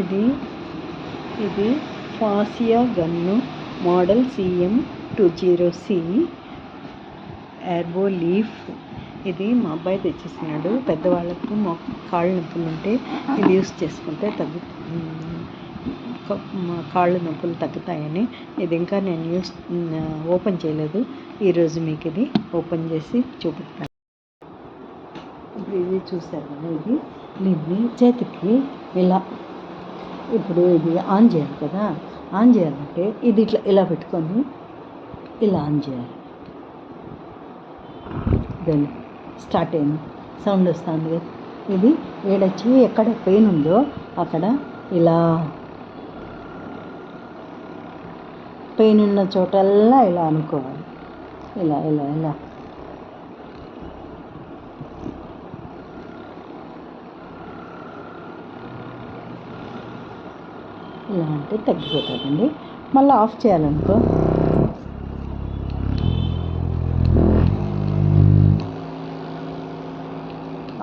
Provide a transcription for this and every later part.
ఇది ఇది fascia gun model CM two zero C. ఎర్బో leaf. ఇది మా అబ్బాయి తెచ్చేసినాడు. పెద్దవాళ్ళకు మా కాళ్ళ నొప్పులు ఉంటే ఇది యూస్ చేసుకుంటే తగ్గు మా కాళ్ళ నొప్పులు తగ్గుతాయని. ఇది ఇంకా నేను యూస్ ఓపెన్ చేయలేదు. ఈరోజు మీకు ఇది ఓపెన్ చేసి చూపిస్తాను. ఇప్పుడు ఇది చూసారు ఇది. దీన్ని చేతికి ఇలా ఇప్పుడు ఇది ఆన్ చేయాలి కదా. ఆన్ చేయాలంటే ఇది ఇట్లా ఇలా పెట్టుకొని ఇలా ఆన్ చేయాలి. దాన్ని స్టార్ట్ అయింది. సౌండ్ వస్తుంది కదా. ఇది వేడొచ్చి ఎక్కడ పెయిన్ ఉందో అక్కడ ఇలా పెయిన్ ఉన్న చోటల్లా ఇలా అనుకోవాలి. ఇలా ఇలా ఇలా. ఇలా అంటే తగ్గిపోతుందండి. మళ్ళీ ఆఫ్ చేయాలనుకో.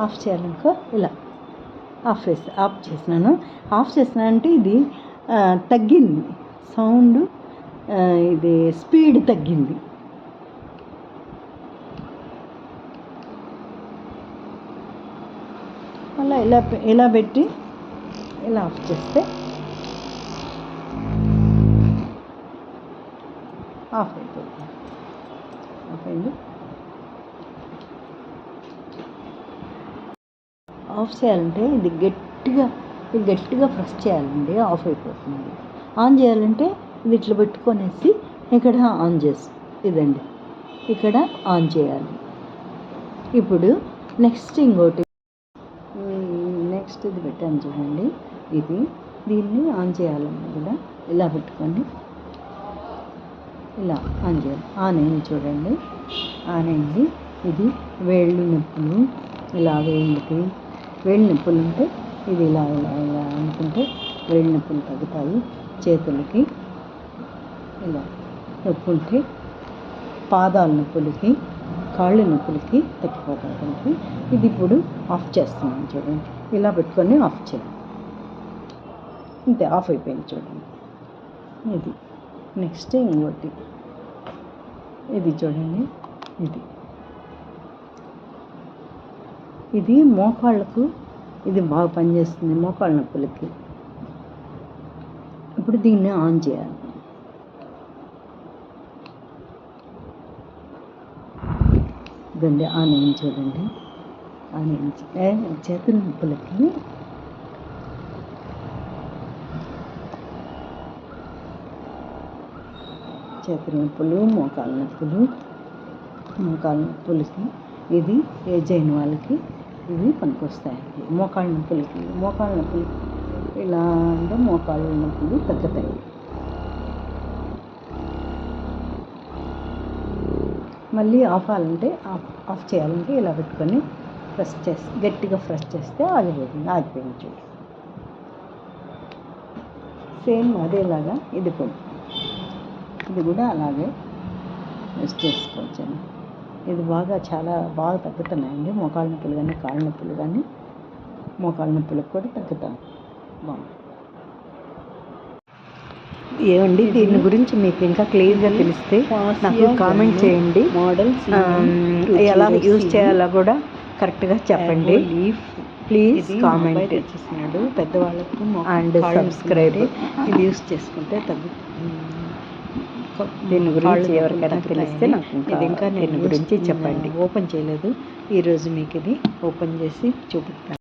ఆఫ్ చేయాలనుకో ఇలా ఆఫ్ చేసి ఆఫ్ చేసినాను. ఆఫ్ చేసిన అంటే ఇది తగ్గింది. సౌండ్ ఇది స్పీడ్ తగ్గింది. మళ్ళీ ఇలా పె- ఇలా పెట్టి ఇలా ఆఫ్ చేస్తే ఆఫ్ అయిపోతుంది ఆఫ్ అయింది ఆఫ్ చేయాలంటే ఇది గట్టిగా ఇది గట్టిగా ప్రెస్ చేయాలండి ఆఫ్ అయిపోతుంది. ఆన్ చేయాలంటే ఇది ఇట్లా పెట్టుకొనేసి ఇక్కడ ఆన్ చేసి ఇదండి. ఇక్కడ ఆన్ చేయాలి. ఇప్పుడు నెక్స్ట్ ఇంకోటి నెక్స్ట్ ఇది పెట్టాను చూడండి. ఇది దీన్ని ఆన్ చేయాలన్నా కూడా ఇలా పెట్టుకొని ఇలా ఆన్ చేయాలి ఆన్ అయింది చూడండి. ఆన్ అయింది ఇది వేళ్ళు నొప్పులు. ఇలా వేళ్ళకి వేళ్ళు నొప్పులు ఉంటే ఇది ఇలా ఇలా ఇలా అనుకుంటే వేళ్ళు నొప్పులు తగ్గుతాయి చేతులకి. ఇలా నొప్పి ఉంటే పాదాల నొప్పులకి కాళ్ళ నొప్పులకి తగ్గిపోతాయి కనుక ఇది ఇప్పుడు ఆఫ్ చేస్తున్నాను చూడండి. ఇలా పెట్టుకొని ఆఫ్ చేయాలి అంతే ఆఫ్ అయిపోయింది చూడండి. ఇది. నెక్స్ట్ ఇంకోటి? ఇది చూడండి ఇది. ఇది మోకాళ్ళకు ఇది బాగా పనిచేస్తుంది మోకాళ్ళ నొప్పులకి. ఇప్పుడు దీన్ని ఆన్ చేయాలి. ఇదండి ఆన్ అయింది చూడండి. ఆన్ అయింది. చేతుల నొప్పులకి చేతుల నొప్పులు మోకాళ్ళ నొప్పులు మోకాళ్ళ నొప్పులకి ఇది ఏజ్ అయిన వాళ్ళకి ఇవి పనికొస్తాయండి. మోకాళ్ళ నొప్పులకి మోకాళ్ళ నొప్పులు ఇలా అంటే మోకాళ్ళ నొప్పులు తగ్గుతాయి. మళ్ళీ ఆఫ్ అవ్వాలంటే ఆఫ్ ఆఫ్ చేయాలంటే ఇలా పెట్టుకొని ప్రెస్ చేస్తే గట్టిగా ప్రెస్ చేస్తే ఆగిపోతుంది ఆగిపోయింది చూడు. సేమ్ అదేలాగా ఇది కూడా. ఇది కూడా అలాగే చేసుకోవచ్చండి. ఇది బాగా చాలా బాగా తగ్గుతున్నాయండి. మోకాళ్ళ నొప్పులు కానీ కాళ్ళ నొప్పులు కానీ మోకాళ్ళ నొప్పులకు కూడా తగ్గుతాయి. బాగుంది. ఏమండి దీని గురించి మీకు ఇంకా క్లియర్గా తెలిస్తే నాకు కామెంట్ చేయండి. మోడల్ ఎలా యూజ్ చేయాలో కూడా కరెక్ట్గా చెప్పండి. Please comment. తెచ్చేసినాడు. పెద్దవాళ్ళకు అండ్ సబ్స్క్రైబ్. ఇది యూస్ చేసుకుంటే తగ్గు దీని గురించి ఎవరికైనా తెలిస్తే. నాకు ఇది ఇంకా దీని గురించి చెప్పండి. ఓపెన్ చేయలేదు ఈరోజు మీకు ఇది ఓపెన్ చేసి చూపిస్తాను